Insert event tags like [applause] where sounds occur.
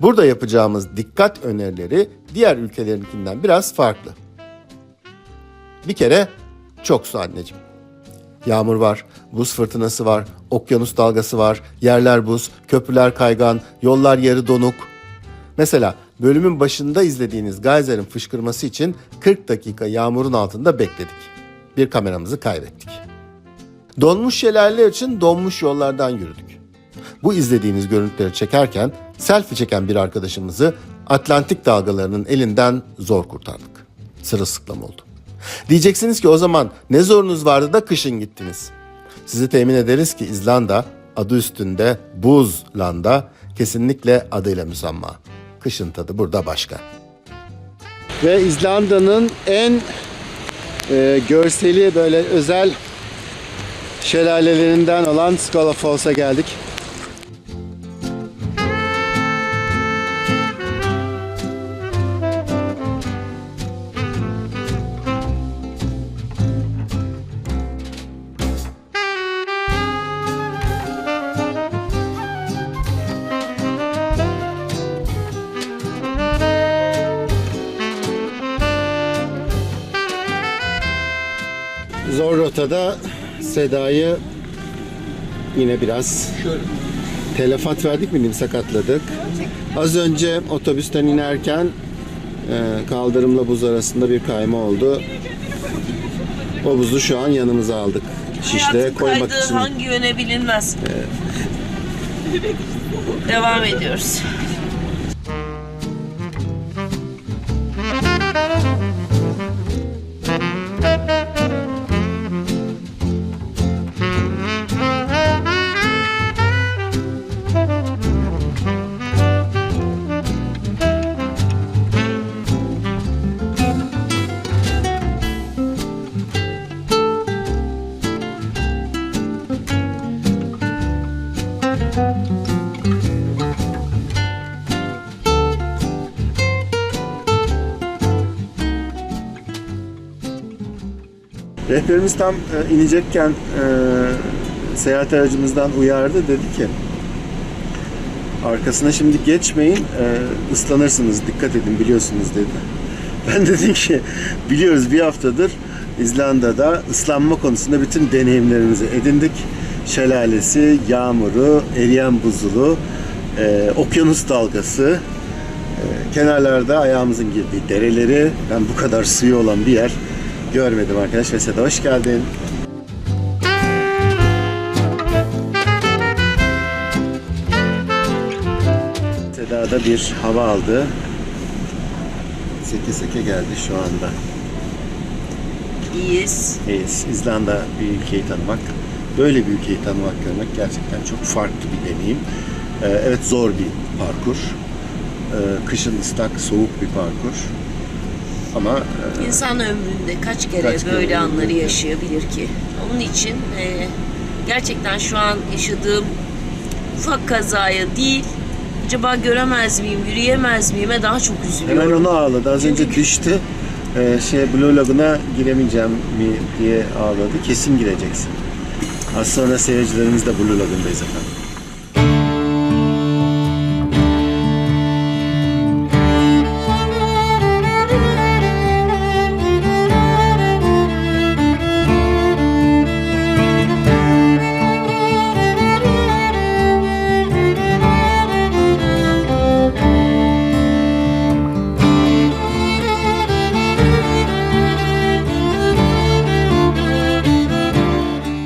Burada yapacağımız dikkat önerileri diğer ülkelerinkinden biraz farklı. Bir kere çok su anneciğim. Yağmur var, buz fırtınası var, okyanus dalgası var, yerler buz, köprüler kaygan, yollar yarı donuk. Mesela bölümün başında izlediğiniz geyserin fışkırması için 40 dakika yağmurun altında bekledik. Bir kameramızı kaybettik. Donmuş şelaleler için donmuş yollardan yürüdük. Bu izlediğiniz görüntüleri çekerken selfie çeken bir arkadaşımızı Atlantik dalgalarının elinden zor kurtardık. Sırılsıklam oldu. Diyeceksiniz ki o zaman ne zorunuz vardı da kışın gittiniz. Sizi temin ederiz ki İzlanda adı üstünde Buzlanda kesinlikle adıyla müsamma. Kışın tadı burada başka. Ve İzlanda'nın en e, görseli böyle özel şelalelerinden olan Skala Falls'a geldik. Zor rotada Seda'yı yine biraz telefat verdik mi sakatladık. Az önce otobüsten inerken e, kaldırımla buz arasında bir kayma oldu. O buzu şu an yanımıza aldık. Hayatın koymak için. hangi yöne bilinmez. Devam ediyoruz. Rehberimiz tam e, inecekken e, seyahat aracımızdan uyardı. Dedi ki arkasına şimdi geçmeyin e, ıslanırsınız dikkat edin biliyorsunuz dedi. [laughs] Ben dedim ki biliyoruz bir haftadır İzlanda'da ıslanma konusunda bütün deneyimlerimizi edindik. Şelalesi, yağmuru, eriyen buzulu, e, okyanus dalgası, e, kenarlarda ayağımızın girdiği dereleri, ben bu kadar suyu olan bir yer görmedim arkadaş. Ve Seda hoş geldin. Seda da bir hava aldı. Seke seke geldi şu anda. İyiyiz. İyiyiz. İzlanda bir ülkeyi tanımak, böyle bir ülkeyi tanımak, görmek gerçekten çok farklı bir deneyim. Ee, evet zor bir parkur. Ee, kışın ıslak, soğuk bir parkur. Ama e, İnsan ömründe kaç kere Kaç kere böyle ömründe, anları yaşayabilir ki? Onun için e, gerçekten şu an yaşadığım ufak kazaya değil, acaba göremez miyim, yürüyemez miyime daha çok hemen üzülüyorum. onu ağladı. Az önce düştü. Ee, şey Blue Lagoon'a giremeyeceğim mi diye ağladı. Kesin gireceksin. Az sonra seyircilerimiz de Blue Lagoon'dayız efendim.